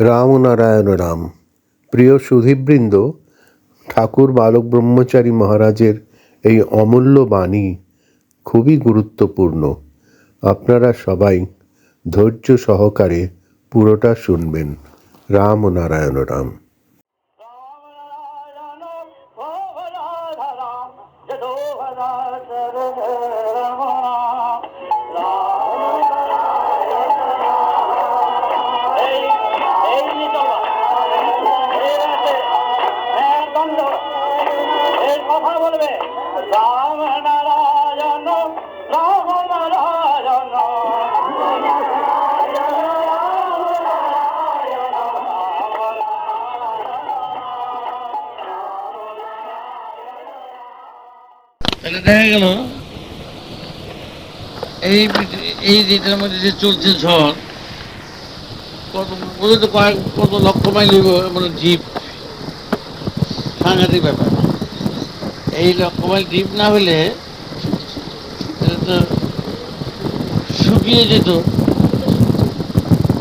রামনারায়ণ রাম প্রিয় সুধীবৃন্দ, ঠাকুর বালক ব্রহ্মচারী মহারাজের এই অমূল্য বাণী খুবই গুরুত্বপূর্ণ। আপনারা সবাই ধৈর্য সহকারে পুরোটা শুনবেন। রাম নারায়ণ রাম দেখা গেল, এই এই যেটার মধ্যে যে চলছে ঝড়, কত বোধ তো কয়েক কত লক্ষ মাইল মানে জীব। সাংঘাতিক ব্যাপার। এই লক্ষ ডিপ না হলে তো শুকিয়ে যেত।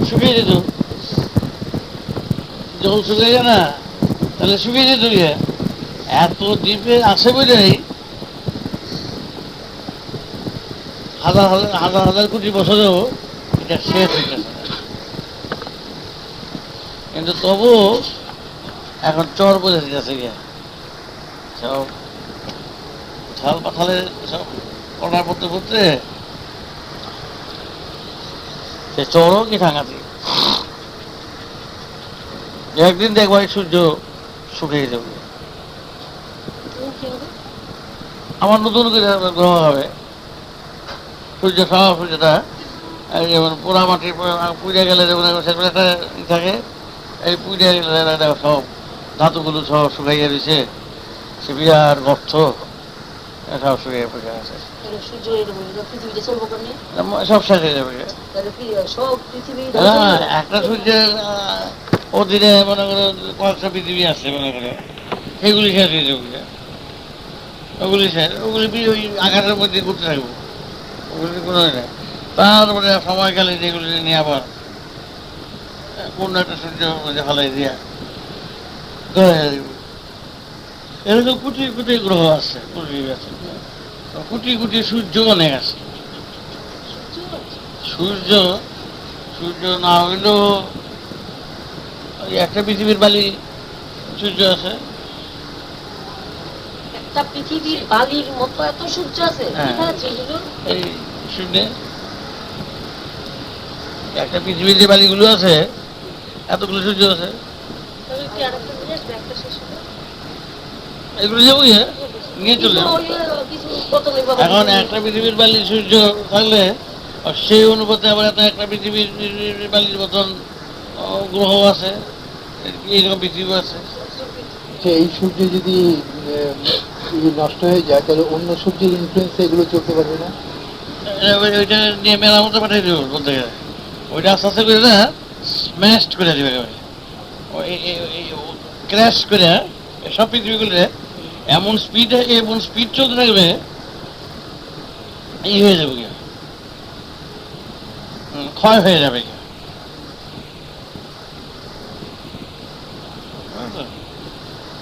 শুকিয়ে যেত। জল শুকিয়ে যায় না, তাহলে শুকিয়ে যেত গিয়ে এত দ্বীপে আসে বলেই হাজার হাজার হাজার হাজার কোটি বছরেও এটা শেষ হয়ে না। কিন্তু তবুও এখন চর বোঝা দিতেছে গিয়া। সব ঝাল পাথালে সব অর্ডার করতে করতে সে চরও কি সাংঘাতি একদিন দেখব এই সূর্য শুকিয়ে যাবে আমার নতুন করে গ্রহ হবে। সূর্য সব সূর্যটা যেমন পোড়া মাটির পুড়ে গেলে যেমন একটা থাকে। এই পুড়ে গেলে সব ধাতুগুলো সব শুকাইয়া দিছে সে বিরাট গর্ত। এ সব আছে চলবো কেমনি সব শেষ হয়ে যাবে। একটা সূর্যের অধীনে মনে করো কয়েকটা পৃথিবী আছে মনে করো সেগুলি শেষ হয়ে যাবে। ওগুলি শেষ ওগুলি ওই আঘাতের মধ্যে ঘুরতে থাকব। ওগুলি কোনো নেই তারপরে সময়কালে যেগুলি নিয়ে আবার কোন একটা সূর্য মধ্যে ফালাই দিয়া ধরে এরকম কোটি কোটি গ্রহ আছে কোটি কোটি সূর্য অনেক আছে। সূর্য সূর্য না হইলেও একটা পৃথিবীর বালি সূর্য আছে। একটা পৃথিবীর বালির মতো এত সূর্য আছে হ্যাঁ। এই একটা পৃথিবীর যে বালিগুলো আছে এতগুলো সূর্য আছে তাহলে কি আরেকটা নিয়ে আসবে একটা শেষ হবে? এগুলো যাব ইয়ে নিয়ে চলে এখন একটা পৃথিবীর বালি সূর্য থাকলে সেই অনুপাতে আবার একটা একটা পৃথিবীর বালির মতন গ্রহ আছে এইরকম পৃথিবী আছে। আচ্ছা এই সূর্য যদি নষ্ট হয়ে যায় তাহলে অন্য সূর্যের ইনফ্লুয়েন্সে এগুলো চলতে পারবে না? ওইটা নিয়ে মেরামতে পাঠিয়ে দেবো বলতে গেলে। ওইটা আস্তে আস্তে করে না স্ম্যাশড করে দেবে একেবারে। ক্র্যাশ করে এ সব পৃথিবীগুলো এমন স্পিড এমন স্পিড চলতে থাকবে এই হয়ে যাবে ক্ষয় হয়ে যাবে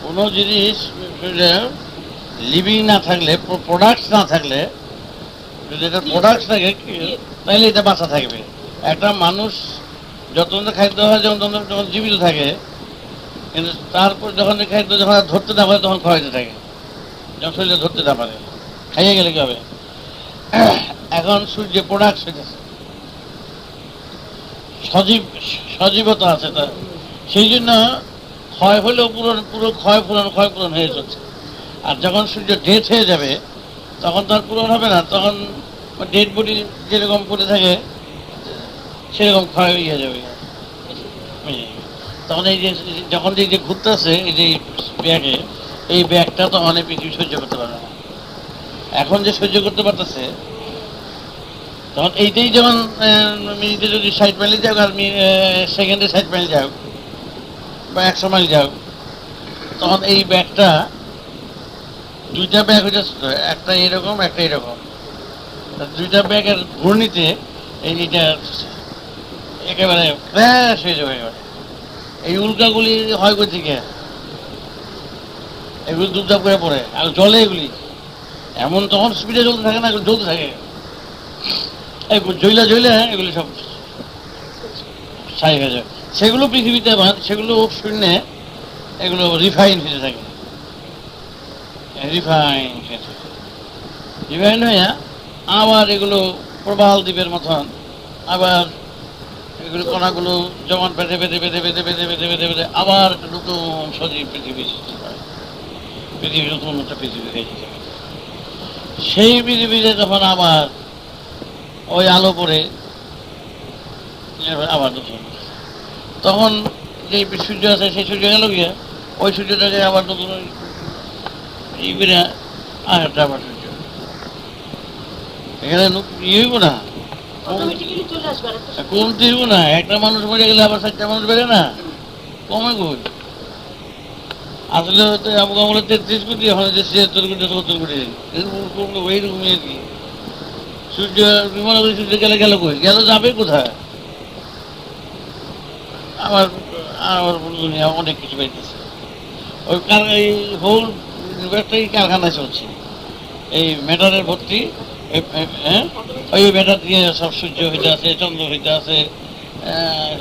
কোনো জিনিস লিভিং না থাকলে প্রোডাক্টস না থাকলে, যদি এটা প্রোডাক্টস থাকে তাহলে এটা বাঁচা থাকবে। একটা মানুষ না খাদ্য হয় যখন জীবিত থাকে কিন্তু তারপর যখন খাদ্য যখন ধরতে না পারে, তখন খাওয়াইতে থাকে। যখন শরীরে ধরতে না পারে। খাইয়ে গেলে কি হবে? এখন সূর্য প্রোডাক্টস হইতেছে। সজীব, সজীবতা আছে তার। সেই জন্য ক্ষয় হলেও পুরো পুরো ক্ষয় পূরণ ক্ষয় পূরণ হয়ে চলছে। আর যখন সূর্য ডেথ হয়ে যাবে, তখন তো আর পূরণ হবে না। তখন ডেড বডি যেরকম পড়ে থাকে, সেরকম ক্ষয় হয়ে যাবে? তখন এই যে, যখন এই যে ঘুরতেছে, এই যে ব্যাগে, এই ব্যাগটা তো অনেক পৃথিবী সহ্য করতে পারে না। এখন যে সহ্য করতে পারতেছে, তখন এইটাই যখন মিনিটে যদি ষাট মাইলে যাও আর সেকেন্ডে ষাট মাইল যাও বা একশো মাইল যাও তখন এই ব্যাগটা দুইটা ব্যাগ হয়ে যাচ্ছে একটা এরকম একটা এরকম। দুইটা ব্যাগের ঘূর্ণিতে এইটা একেবারে ক্র্যাশ হয়ে যাবে একেবারে। এই উল্কাগুলি হয় কই থেকে এগুলি দুপদাপ করে পড়ে, আর জলে এগুলি। এমন তখন স্পিডে জ্বলতে থাকে না জ্বলতে থাকে। জইলা জইলা এগুলি সব ছাই হয়ে সেগুলো পৃথিবীতে সেগুলো শূন্যে, এগুলো রিফাইন হতে থাকে। রিফাইন রিফাইন হয়ে আবার এগুলো প্রবাল দ্বীপের মতন আবার এগুলো কণাগুলো জমান পেতে পেতে পেতে পেতে পেতে পেতে পেতে পেতে আবার নতুন সজীব পৃথিবী সৃষ্টি হয় পৃথিবী নতুন একটা পৃথিবী হয়ে যায় সেই পৃথিবীতে যখন আবার ওই আলো পড়ে আবার নতুন। তখন যে সূর্য আছে, সেই সূর্য গেল গিয়ে, ওই সূর্যটাকে আবার নতুন এই বেড়ে আর একটা আবার সূর্য। এখানে ইয়ে না। অটোমেটিক্যালি চলে আসবে আর একটা কম দিব না? একটা মানুষ মরে গেলে আবার চারটা মানুষ বেড়ে না? কমে কই? আসলে হয়তো আমলে তেত্রিশ কোটি, এখন যে ছিয়াত্তর কোটি, সত্তর কোটি। এরকম এইরকমই আর কি। সূর্য বিমান সূর্য গেলে গেল কই? গেল যাবে কোথায়? আমার আমার দুনিয়া অনেক কিছু পাইতেছে। ওই কার এই হোল ইউনিভার্সটাই কারখানায় চলছে? এই মেটারের ভর্তি। হ্যাঁ ওই মেটার দিয়ে সব সূর্য হইতে আছে, চন্দ্র হইতে আছে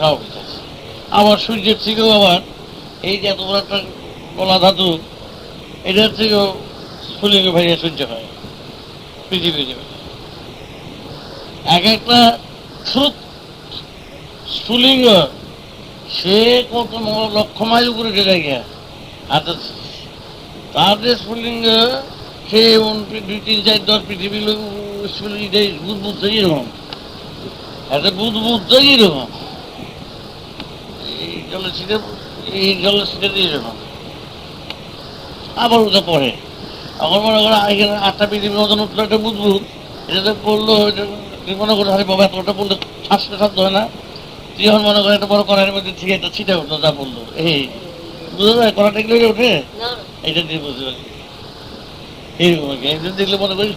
সব আবার সূর্যের থেকেও আবার এই যে এত বড় একটা কলা ধাতু, এটার থেকেও স্ফুলিঙ্গ ভাইয়া সূর্য হয়। পৃথিবীতে এক একটা স্রোত, স্ফুলিঙ্গ, সে কত লক্ষ মাইল উপরে চলে গিয়া আর তার যে স্ফুলিঙ্গ সে দুই তিন চার দশ পৃথিবী লোক স্ফুলিঙ্গ বুধ বুধ এরকম। একটা বুধ বুধ এরকম। এই জলের ছিটে এই জলের ছিটে দিয়ে এরকম। আবার ওটা পড়ে। এখন মনে করো এখানে আটটা পৃথিবীর মতন উঠল একটা বুধবুধ এটাতে পড়ল মনে করো আরে বাবা এতটা পড়লে ছাড়তে ছাড়তে হয় না? তুই এখন মনে করো একটা বড় কড়াইয়ের মধ্যে থেকে একটা ছিটে উঠল যা পড়ল। এই পারে কড়াটা এগুলো ওঠে? এটা দিয়ে বুঝতে পারি দেখলে মনে করি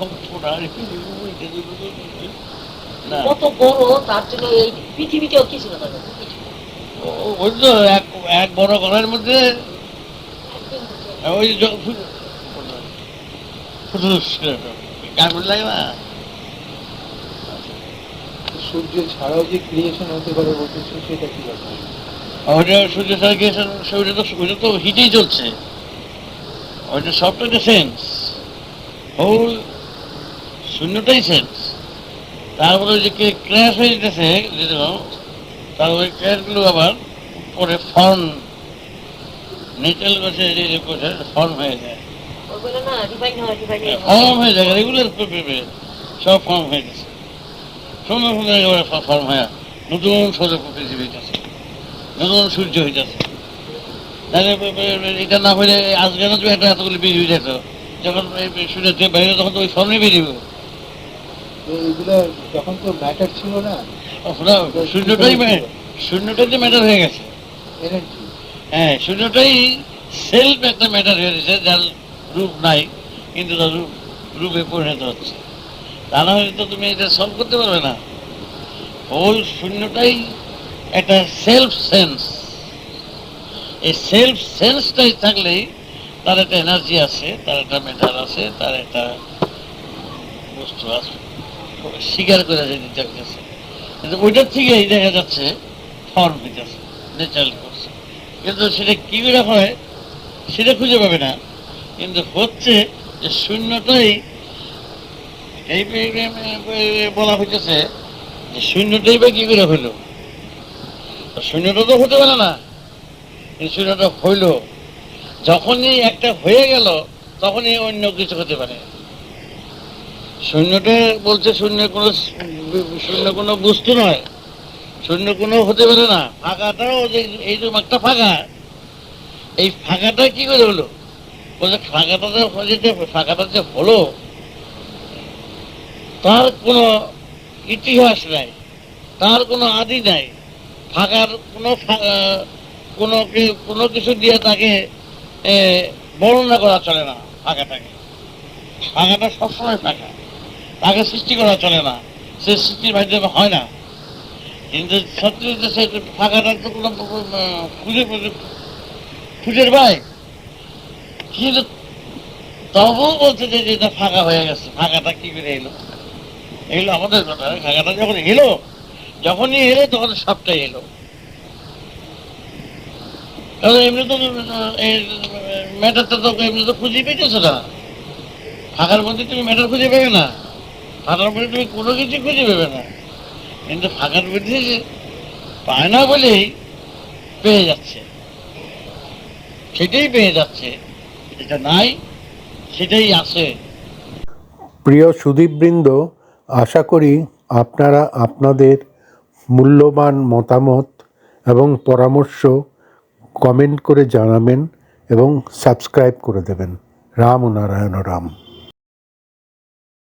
কত বড় তার জন্য কি ছিল এক বড় মধ্যে। সূর্য ছাড়াও যে ক্রিয়েশন হতে পারে বলতেছে সেটা কি ব্যাপার? সূর্য ছাড়া ক্রিয়েশন তো সূর্য তো হিটেই চলছে। ওইটা সবটা সেন্স হোল শূন্যটাই সেন্স তারপরে যে ক্র্যাশ হয়ে যেতেছে যেরকম তার ওই ক্র্যাশগুলো আবার পরে ফর্ম নেচারাল গাছে যে যে ফর্ম হয়ে যায়। রিফাইন হয় ফর্ম হয়ে। যায় রেগুলার সব ফর্ম হয়ে গেছে। সুন্দর সুন্দর একেবারে ফর্ম হয়ে নতুন সৌর পৃথিবী হইতেছে নতুন সূর্য হইতেছে। তাহলে এটা না হলে আজকে না একটা এতগুলি বেরিয়ে যেত যখন সূর্যের থেকে বাইরে তখন তো ওই ফর্মে বেরিয়ে এগুলো তখন তো ম্যাটার ছিল না শূন্যটাই শূন্যটাই তো ম্যাটার হয়ে গেছে। হ্যাঁ শূন্যটাই সেলফ একটা ম্যাটার হয়ে গেছে যার রূপ নাই কিন্তু তার রূপ রূপে পরিণত হচ্ছে। তা না হলে তো তুমি এটা সলভ করতে পারবে না। হোল শূন্যটাই একটা সেলফ সেন্স এই সেলফ সেন্সটাই থাকলেই তার একটা এনার্জি আছে, তার একটা ম্যাটার আছে, তার একটা বস্তু আছে। স্বীকার করে যেতে চাইতেছে কিন্তু ওইটার থেকেই দেখা যাচ্ছে ফর্ম হইতেছে ন্যাচারাল করছে কিন্তু সেটা কি করে হয়, সেটা খুঁজে পাবে না। কিন্তু হচ্ছে যে শূন্যটাই এই বলা হইতেছে যে শূন্যটাই বা কি করে হইল? শূন্যটা তো হতে পারে না। কিন্তু শূন্যটা হইল যখনই একটা হয়ে গেল, তখনই অন্য কিছু হতে পারে। শূন্যটা বলছে শূন্য কোনো শূন্য কোনো বস্তু নয়। শূন্য কোনো হতে পারে না। ফাঁকাটাও যে এই যে একটা ফাঁকা। এই ফাঁকাটা কি করে হলো? বলছে, ফাঁকাটা যে ফাঁকাটা যে হলো, তার কোনো ইতিহাস নাই, তার কোনো আদি নাই। ফাঁকার কোনো কোনো কোনো কিছু দিয়ে তাকে বর্ণনা করা চলে না ফাঁকাটাকে ফাঁকাটা সবসময় ফাঁকা তাকে সৃষ্টি করা চলে না সে সৃষ্টির মাধ্যমে হয় না। কিন্তু সত্যি সে ফাঁকাটা তো কোনো খুঁজে খুঁজের ভাই কিন্তু তবুও বলছে যে এটা ফাঁকা হয়ে গেছে। ফাঁকাটা কি করে এলো? এগুলো আমাদের কথা ফাঁকাটা যখন এলো, যখনই এলো তখন সবটাই এলো। এমনি তো ম্যাটারটা তো খুঁজে না ফাঁকার মধ্যে তুমি ম্যাটার খুঁজে পাবে না। ফাঁকার মধ্যে তুমি কোনো কিছু খুঁজে পাবে না। কিন্তু ফাঁকার পায় না বলেই পেয়ে যাচ্ছে। সেটাই পেয়ে যাচ্ছে। যেটা নাই, সেটাই আছে। প্রিয় সুদীপবৃন্দ, আশা করি আপনারা আপনাদের মূল্যবান মতামত এবং পরামর্শ কমেন্ট করে জানাবেন এবং সাবস্ক্রাইব করে দেবেন। রাম নারায়ণ রাম।